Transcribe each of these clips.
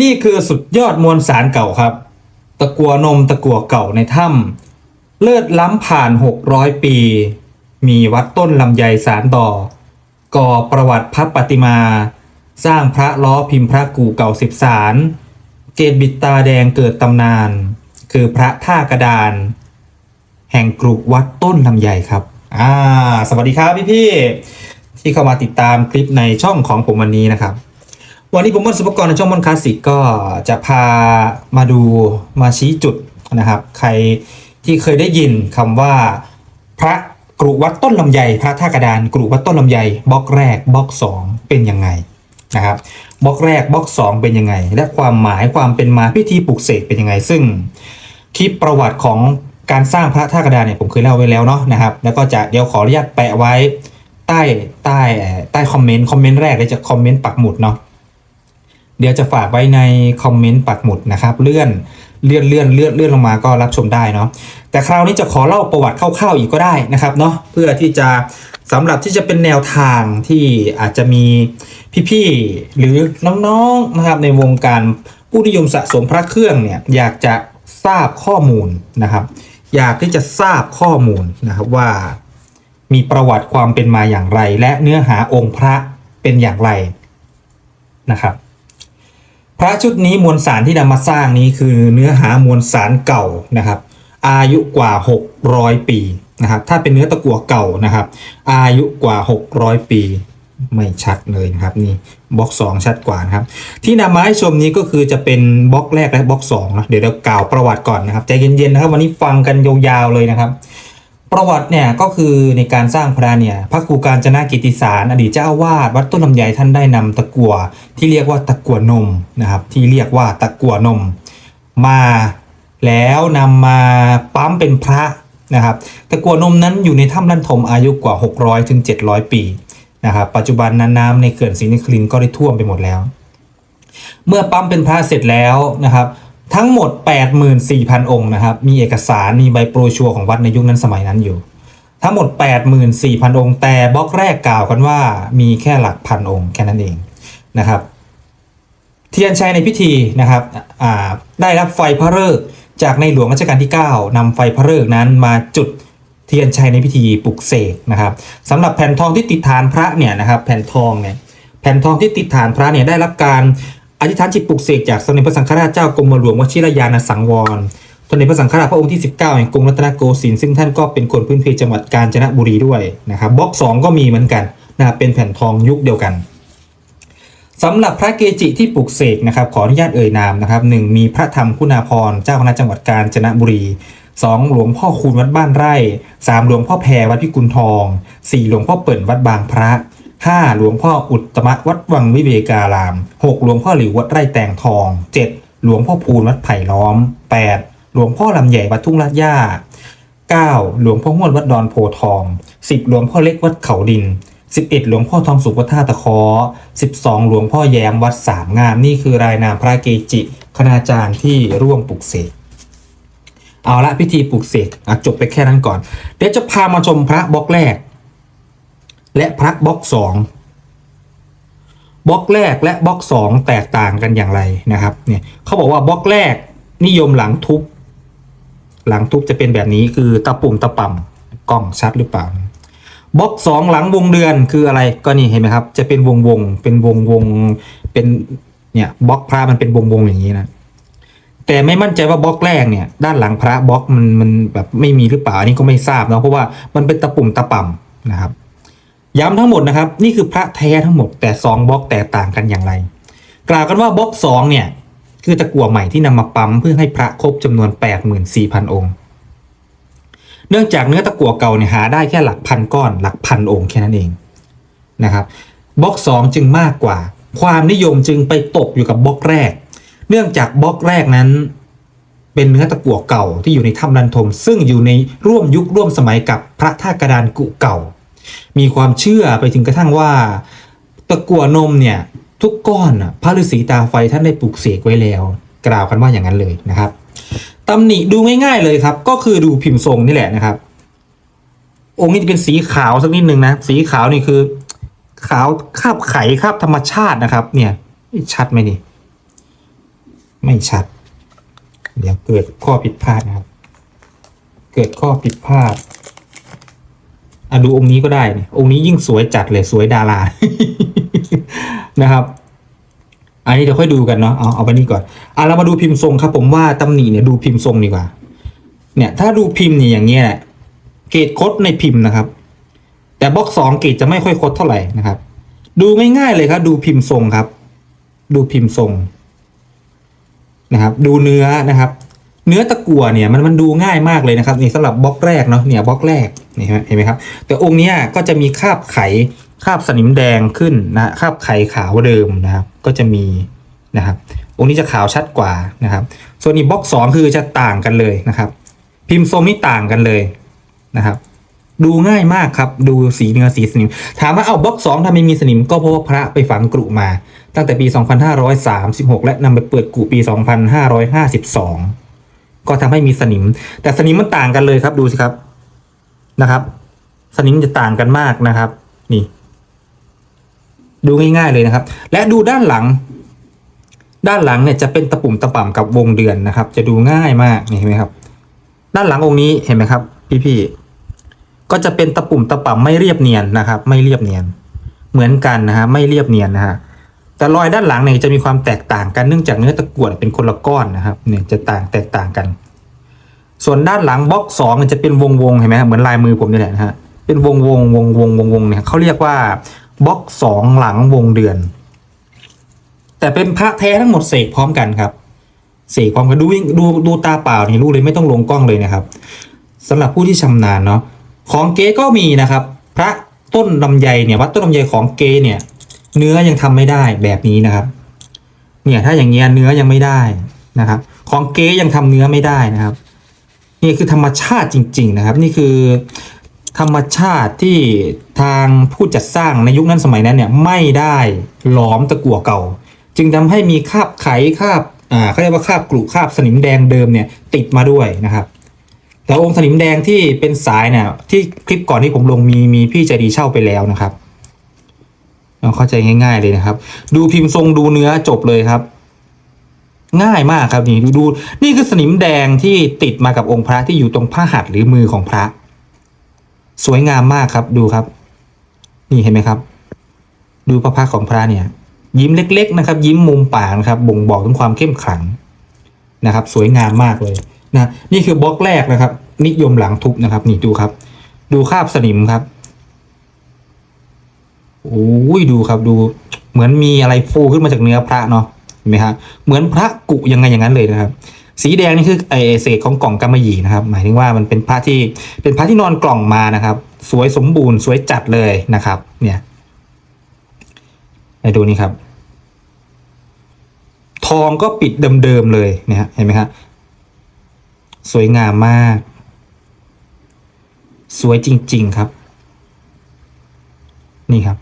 นี่คือสุดยอดมวลสารเก่าครับ ตะกัวนมตะกัวเก่าในถ้ำเลิศล้ำผ่าน 600 ปี มีวัดต้นลำไยสารต่อ ก่อประวัติพระปฏิมา สร้างพระล้อพิมพ์พระกู่เก่าสิบสาร เกตบิดตาแดงเกิดตำนาน คือพระท่ากระดาน แห่งกรุวัดต้นลำไยครับ อ่า สวัสดีครับพี่พี่ที่เข้ามาติดตามคลิปในช่องของผมวันนี้นะครับ วันนี้ผมมอนสุปกรณ์ในช่องมอนคลาสสิกก็จะพามาดูมาชี้จุดนะครับ ใครที่เคยได้ยินคำว่า พระกรุวัดต้นลำไย พระท่ากระดานกรุวัดต้นลำไยบล็อกแรกบล็อกสองเป็นยังไงนะครับบล็อกแรกบล็อกสองเป็นยังไง และความหมายความเป็นมาพิธีปลุกเสกเป็นยังไง ซึ่งคลิปประวัติของการสร้างพระท่ากระดานเนี่ยผมเคยเล่าไว้แล้วเนาะนะครับ แล้วก็จะเดี๋ยวขออนุญาตแปะไว้ใต้ใต้ใต้คอมเมนต์คอมเมนต์แรกเลยจะคอมเมนต์ปักหมุดเนาะ เดี๋ยวจะฝากไว้ในคอมเมนต์ปักหมุดนะครับ เลื่อนเลื่อนเลื่อนเลื่อนเลื่อนลงมาก็รับชมได้เนาะแต่คราวนี้จะขอเล่าประวัติคร่าวๆอีกก็ได้นะครับเนาะเพื่อที่จะสำหรับที่จะเป็นแนวทางที่อาจจะมีพี่ๆหรือน้องๆนะครับในวงการผู้นิยมสะสมพระเครื่องเนี่ยอยากจะทราบข้อมูลนะครับ อยากที่จะทราบข้อมูลนะครับว่า มีประวัติความเป็นมาอย่างไร และเนื้อหาองค์พระเป็นอย่างไรนะครับ พระชุดนี้มวลสารที่นำมาสร้างนี้คือเนื้อหามวลสารเก่านะครับ อายุกว่า 600 ปีนะครับ ถ้าเป็นเนื้อตะกั่วเก่านะครับ อายุกว่า 600 ปีไม่ชัดเลยนะครับนี่บล็อก 2 ชัดกว่านะครับ ที่นำมาให้ชมนี้ก็คือจะเป็นบล็อกแรกและบล็อก2นะเดี๋ยวเรากล่าวประวัติก่อนนะครับใจเย็นๆนะครับ วันนี้ฟังกันยาวๆเลยนะครับ ประวัติเนี่ยก็คือในการสร้างพระเนี่ยพระครูการจนากิติสาร อดีตเจ้าวาสวัดต้นลำไยท่านได้นำตะกั่วที่เรียกว่าตะกั่วนมนะครับที่เรียกว่าตะกั่วนม มาแล้วนำมาปั๊มเป็นพระนะครับตะกั่วนมนั้นอยู่ในถ้ำลันทมอายุกว่า 600ถึง700 ปีนะครับปัจจุบันนั้นน้ำในเขื่อนศรีนครินก็ได้ท่วมไปหมดแล้ว เมื่อปั๊มเป็นพระเสร็จแล้วนะครับ ทั้งหมด 84,000 องค์นะครับ มีเอกสาร มีใบโปรชัวร์ของวัดในยุคนั้นสมัยนั้นอยู่ ทั้งหมด 84,000 องค์ แต่บล็อกแรกกล่าวกันว่ามีแค่หลักพันองค์แค่นั้นเองนะครับ เทียนชัยในพิธีนะครับได้รับไฟพระฤกษ์จากในหลวงรัชกาลที่ 9นำไฟพระฤกษ์นั้นมาจุดเทียนชัยในพิธีปลุกเสกนะครับสำหรับแผ่นทองที่ติดฐานพระเนี่ยนะครับ แผ่นทองเนี่ยแผ่นทองที่ติดฐานพระเนี่ยได้รับการ อธิษฐานจิตปลุกเสกจากสมเด็จพระสังฆราชเจ้ากรมหลวงวชิรยานสังวรสมเด็จพระสังฆราชพระองค์ที่ 19 แห่งกรุงรัตนโกสินทร์ซึ่งท่านก็เป็นคนพื้นเพจังหวัดกาญจนบุรีด้วยนะครับบล็อกสองก็มีเหมือนกันนะเป็นแผ่นทองยุคเดียวกันสำหรับพระเกจิที่ปลุกเสกนะครับขออนุญาตเอ่ยนามนะครับหนึ่งมีพระธรรมคุณาภรเจ้าคณะจังหวัดกาญจนบุรีสองหลวงพ่อคูณวัดบ้านไร่สามหลวงพ่อแพรวัดพิกุลทองสี่หลวงพ่อเปิ่นวัดบางพระ ห้าหลวงพ่ออุตตมะวัดวังวิเวการามหกหลวงพ่อหลิววัดไร่แตงทองเจ็ดหลวงพ่อพูนวัดไผ่ล้อมแปดหลวงพ่อลำใหญ่วัดทุ่งลาดย่า 9. หลวงพ่อห้วนวัดดอนโพทอง 10. หลวงพ่อเล็กวัดเขาดิน 11. หลวงพ่อทองสุขวัดท่าตะคอ 12. หลวงพ่อแย้มวัดสามงามนี่คือรายนามพระเกจิคณาจารย์ที่ร่วมปลุกเสกเอาละพิธีปลุกเสกจบไปแค่นั้นก่อน เดี๋ยวจะพามาชมพระบล็อกแรก และพระบล็อกสองบล็อกแรกและบล็อกสองแตกต่างกันอย่างไรนะครับเนี่ยเขาบอกว่าบล็อกแรกนิยมหลังทุบ หลังทุบจะเป็นแบบนี้คือตะปุ่มตะป่ำกล้องชัดหรือเปล่าบล็อกสองหลังวงเดือนคืออะไรก็นี่เห็นไหมครับ จะเป็นวงวงเป็นวงวงเป็นเนี่ยบล็อกพระมันเป็นวงวงอย่างนี้นะแต่ไม่มั่นใจว่าบล็อกแรกเนี่ย ด้านหลังพระบล็อกมันมันแบบไม่มีหรือเปล่าอันนี้ก็ไม่ทราบเนาะเพราะว่ามันเป็นตะปุ่มตะป่ำนะครับ ย้ำทั้งหมดนะครับ นี่คือพระแท้ทั้งหมดแต่สองบล็อกแตกต่างกันอย่างไร กล่าวกันว่าบล็อกสองเนี่ยคือตะกั่วใหม่ที่นำมาปั๊มเพื่อให้พระครบจำนวน 84,000 องค์ เนื่องจากเนื้อตะกั่วเก่าเนี่ยหาได้แค่หลักพันก้อนหลักพันองค์แค่นั้นเองนะครับบล็อกสองจึงมากกว่า ความนิยมจึงไปตกอยู่กับบล็อกแรก เนื่องจากบล็อกแรกนั้น เป็นเนื้อตะกั่วเก่าที่อยู่ในถ้ำนันทม ซึ่งอยู่ในร่วมยุคร่วมสมัยกับพระท่ากระดานกุเก่า มีความเชื่อไปถึงกระทั่งว่า ตะกั่วนมเนี่ยทุกก้อนน่ะพระฤาษีตาไฟท่านได้ปลูกเสกไว้แล้ว กล่าวกันว่าอย่างนั้นเลยนะครับตำหนิดูง่ายๆเลยครับ ก็คือดูพิมพ์ทรงนี่แหละนะครับ องค์นี้จะเป็นสีขาวสักนิดนึงนะสีขาวนี่คือ ขาวคาบไขคาบธรรมชาตินะครับ เนี่ยชัดไหมนี่ไม่ชัด เดี๋ยวเกิดข้อผิดพลาดนะครับ เกิดข้อผิดพลาด อะดูองค์นี้ก็ได้นี่องค์นี้ยิ่งสวยจัดเลยสวยดารา นะครับ อันนี้เดี๋ยวค่อยดูกันเนาะ เอาเอาไปนี่ก่อน อะเรามาดูพิมพ์ทรงครับ ผมว่าตำหนิเนี่ยดูพิมพ์ทรงดีกว่า เนี่ย ถ้าดูพิมพ์เนี่ยอย่างเงี้ยเกรดคดในพิมพ์นะครับ แต่บล็อกสองเกรดจะไม่ค่อยคดเท่าไหร่นะครับ ดูง่ายๆเลยครับ ดูพิมพ์ทรงครับ ดูพิมพ์ทรงนะครับ ดูเนื้อนะครับ เนื้อตะกั่วเนี่ยมันมันดูง่ายมากเลยนะครับนี่สำหรับบล็อกแรกเนาะเนี่ยบล็อกแรก นี่เห็นไหมครับ แต่องค์นี้ก็จะมีคาบไขคาบสนิมแดงขึ้นนะคาบไขขาวเดิมนะครับ ก็จะมีนะครับ องค์นี้จะขาวชัดกว่านะครับ ส่วนนี้บล็อกสองคือจะต่างกันเลยนะครับ พิมพ์ทรงนี่ต่างกันเลยนะครับ ดูง่ายมากครับ ดูสีเนื้อสีสนิม ถามว่าเอาบล็อกสองทำไมมีสนิมก็เพราะว่าพระไปฝังกรุมา ตั้งแต่ปี 2536 และนำไปเปิดกรุปี 2552 ก็ทำให้มีสนิม แต่สนิมมันต่างกันเลยครับดูสิครับ นะครับ สนิมจะต่างกันมากนะครับ นี่ ดูง่ายๆเลยนะครับ และดูด้านหลัง ด้านหลังเนี่ยจะเป็นตะปุ่มตะป่ำกับวงเดือนนะครับ จะดูง่ายมากนี่เห็นไหมครับ ด้านหลังองค์นี้เห็นไหมครับ พี่ๆก็จะเป็นตะปุ่มตะป่ำไม่เรียบเนียนนะครับ ไม่เรียบเนียน เหมือนกันนะฮะไม่เรียบเนียนนะฮะแต่รอยด้านหลังเนี่ยจะมีความแตกต่างกันเนื่องจากเนื้อตะกั่วเป็นคนละก้อนนะครับ เนี่ยจะต่างแตกต่างกัน ส่วนด้านหลังบล็อกสองเนี่ยจะเป็นวงวงๆเห็นไหมฮะเหมือนลายมือผมนี่แหละนะฮะเป็นวงวงวงวงวงวงเนี่ยเขาเรียกว่าบล็อกสองหลังวงเดือน แต่เป็นพระแท้ทั้งหมดเสกพร้อมกันครับเสกพร้อมกันดูดูดูตาเปล่านี่รู้เลยไม่ต้องลงกล้องเลยนะครับสำหรับผู้ที่ชำนาญเนาะของเก๊ก็มีนะครับ พระต้นลำไยเนี่ยวัดต้นลำไยของเก๊เนี่ย เนื้อยังทำไม่ได้แบบนี้นะครับ เนี่ยถ้าอย่างเงี้ยเนื้อยังไม่ได้นะครับ ของเก๊ยังทำเนื้อไม่ได้นะครับ นี่คือธรรมชาติจริง ๆ นะครับ นี่คือธรรมชาติที่ทางผู้จัดสร้างในยุคนั้นสมัยนั้นเนี่ยไม่ได้หลอมตะกั่วเก่า จึงทำให้มีคราบไขคราบอ่าเขาเรียกว่าคราบกรุคราบสนิมแดงเดิมเนี่ยติดมาด้วยนะครับ แต่องค์สนิมแดงที่เป็นสายเนี่ยที่คลิปก่อนที่ผมลงมีมีพี่ใจดีเช่าไปแล้วนะครับเราเข้าใจง่าย ๆเลยนะครับ ดูพิมพ์ทรงดูเนื้อจบเลยครับ ง่ายมากครับนี่ดูดูนี่คือสนิมแดงที่ติดมากับองค์พระที่อยู่ตรงผ้าหัตถ์หรือมือของพระ สวยงามมากครับดูครับ นี่เห็นไหมครับ ดูพระพักตร์ของพระเนี่ย ยิ้มเล็ก ๆนะครับ ยิ้มมุมปากนะครับ บ่งบอกถึงความเข้มขลังนะครับ สวยงามมากเลยนะนี่คือบล็อกแรกนะครับ นิยมหลังทุบนะครับ นี่ดูครับ ดูคราบสนิมครับโอ้ยดูครับดู เหมือนมีอะไรฟูขึ้นมาจากเนื้อพระเนาะ ไหมครับเหมือนพระกุยังไงอย่างนั้นเลยนะครับ สีแดงนี่คือไอเศษของกล่องกำมะหยี่นะครับ หมายถึงว่ามันเป็นพระที่เป็นพระที่นอนกล่องมานะครับ สวยสมบูรณ์สวยจัดเลยนะครับ เนี่ยไปดูนี่ครับ ทองก็ปิดเดิมๆเลยเนี่ยฮะเห็นไหมครับสวยงามมาก สวยจริง ๆครับ นี่ครับ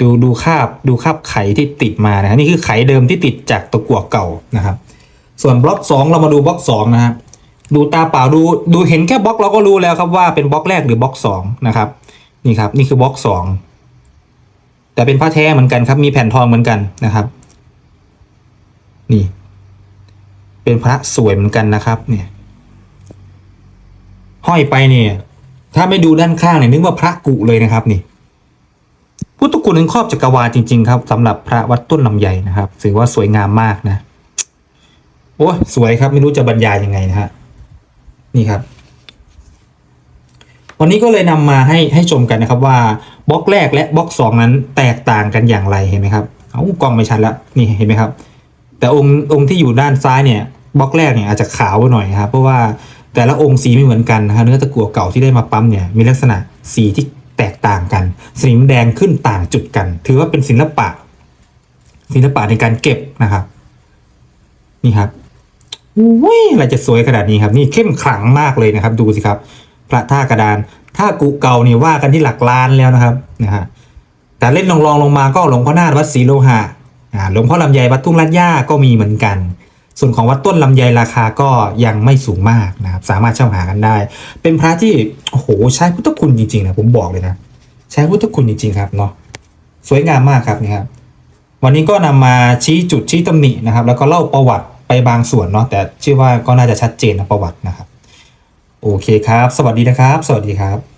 ดูดูคาบดูคาบไขที่ติดมานะนี่คือไขเดิมที่ติดจากตะกั่วเก่านะครับ ส่วนบล็อกสองเรามาดูบล็อกสองนะฮะดูตาเปล่าดูดูเห็นแค่บล็อกเราก็รู้แล้วครับว่าเป็นบล็อกแรกหรือบล็อกสองนะครับนี่ครับนี่คือบล็อกสองแต่เป็นผ้าแท้เหมือนกันครับ มีแผ่นทองเหมือนกันนะครับ นี่ เป็นพระสวยเหมือนกันนะครับ เนี่ย ห้อยไปเนี่ย ถ้าไม่ดูด้านข้างเนี่ยนึกว่าพระกุเลยนะครับนี่ พุทธคุณถึงครอบจักรวาลจริง ๆ ครับสำหรับพระวัดต้นลำไยนะครับถือว่าสวยงามมากนะโอ้สวยครับไม่รู้จะบรรยายยังไงนะฮะนี่ครับ วันนี้ก็เลยนำมาให้ให้ชมกันนะครับว่าบล็อกแรกและบล็อกสองนั้นแตกต่างกันอย่างไรเห็นไหมครับเอากล้องไม่ชัดแล้วนี่เห็นไหมครับ แต่องค์องค์ที่อยู่ด้านซ้ายเนี่ยบล็อกแรกเนี่ยอาจจะขาวไปหน่อยครับเพราะว่าแต่ละองค์สีไม่เหมือนกันนะครับเนื้อตะกั่วเก่าที่ได้มาปั๊มเนี่ยมีลักษณะสีที่ แตกต่างกัน สนิมแดงขึ้นต่างจุดกัน ถือว่าเป็นศิลปะ ศิลปะในการเก็บนะครับ นี่ครับอุ้ยอะไรจะสวยขนาดนี้ครับ นี่เข้มขลังมากเลยนะครับ ดูสิครับ พระท่ากระดานท่ากุเก่านี่ว่ากันที่หลักล้านแล้วนะครับนะฮะแต่เล่นลองลองลงมาก็หลวงพ่อนาฏวัดศรีโลหะหลวงพ่อลำไยวัดทุ่งลัดย่าก็มีเหมือนกัน ส่วนของวัดต้นลำไยราคาก็ยังไม่สูงมากนะครับ สามารถเช่าหากันได้ เป็นพระที่โอ้โหใช้พุทธคุณจริงๆนะผมบอกเลยนะใช้พุทธคุณจริง ๆ ครับเนาะสวยงามมากครับนี่ครับ วันนี้ก็นำมาชี้จุดชี้ตำหนินะครับ แล้วก็เล่าประวัติไปบางส่วนเนาะแต่เชื่อว่าก็น่าจะชัดเจนนะประวัตินะครับ โอเคครับ สวัสดีนะครับ สวัสดีครับ